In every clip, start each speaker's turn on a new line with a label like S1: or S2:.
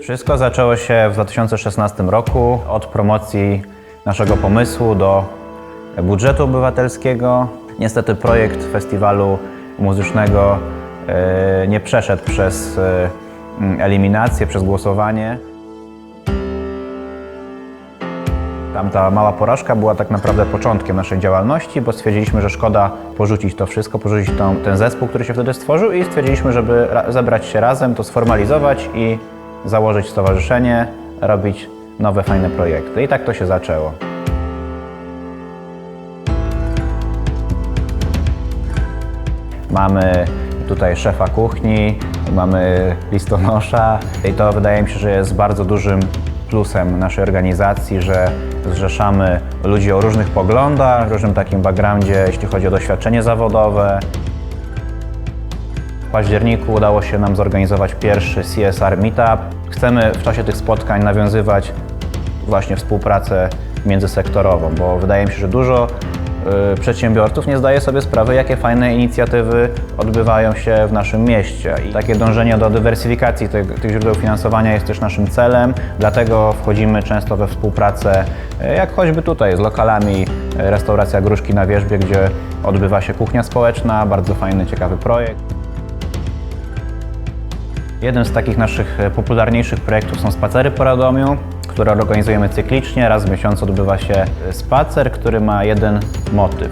S1: Wszystko zaczęło się w 2016 roku od promocji naszego pomysłu do budżetu obywatelskiego. Niestety projekt festiwalu muzycznego e, nie przeszedł przez e, eliminację, przez głosowanie. Tamta mała porażka była tak naprawdę początkiem naszej działalności, bo stwierdziliśmy, że szkoda porzucić to wszystko, porzucić tą, ten zespół, który się wtedy stworzył i stwierdziliśmy, żeby ra- zebrać się razem, to sformalizować i założyć stowarzyszenie, robić nowe, fajne projekty. I tak to się zaczęło. Mamy tutaj szefa kuchni, mamy listonosza i to wydaje mi się, że jest bardzo dużym plusem naszej organizacji, że zrzeszamy ludzi o różnych poglądach, różnym takim backgroundzie, jeśli chodzi o doświadczenie zawodowe. W październiku udało się nam zorganizować pierwszy CSR Meetup. Chcemy w czasie tych spotkań nawiązywać właśnie współpracę międzysektorową, bo wydaje mi się, że dużo y, przedsiębiorców nie zdaje sobie sprawy, jakie fajne inicjatywy odbywają się w naszym mieście. I takie dążenie do dywersyfikacji tych, tych źródeł finansowania jest też naszym celem, dlatego wchodzimy często we współpracę, y, jak choćby tutaj z lokalami, y, restauracja Gruszki na Wierzbie, gdzie odbywa się kuchnia społeczna, bardzo fajny, ciekawy projekt. Jednym z takich naszych e, popularniejszych projektów są spacery po Radomiu, które organizujemy cyklicznie. Raz w miesiącu odbywa się e, spacer, który ma jeden motyw.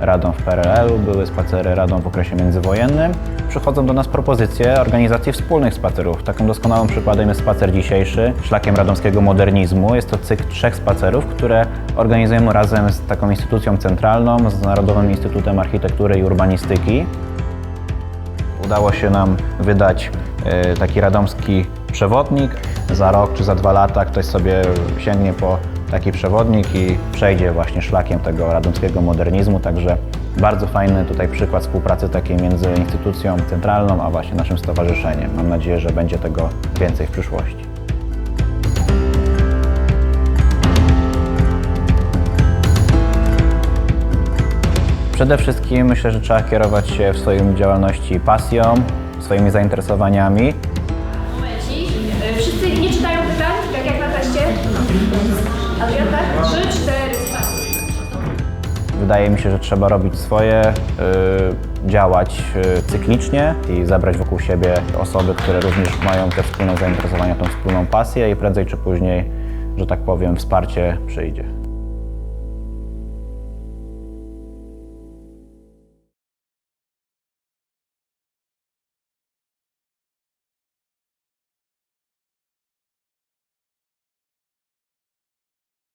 S1: Radom w PRL-u, były spacery Radom w okresie międzywojennym. Przychodzą do nas propozycje organizacji wspólnych spacerów. Takim doskonałym przykładem jest spacer dzisiejszy, szlakiem radomskiego modernizmu. Jest to cykl trzech spacerów, które organizujemy razem z taką instytucją centralną, z Narodowym Instytutem Architektury i Urbanistyki. Udało się nam wydać taki radomski przewodnik. Za rok czy za dwa lata ktoś sobie sięgnie po taki przewodnik i przejdzie właśnie szlakiem tego radomskiego modernizmu. Także bardzo fajny tutaj przykład współpracy takiej między instytucją centralną, a właśnie naszym stowarzyszeniem. Mam nadzieję, że będzie tego więcej w przyszłości. Przede wszystkim myślę, że trzeba kierować się w swojej działalności pasją, swoimi zainteresowaniami.
S2: Momencik. Wszyscy nie czytają pytań, tak jak na teście? Adrian, tak? Trzy, cztery.
S1: Wydaje mi się, że trzeba robić swoje, y, działać y, cyklicznie i zebrać wokół siebie osoby, które również mają te wspólne zainteresowania, tą wspólną pasję i prędzej czy później, że tak powiem, wsparcie przyjdzie.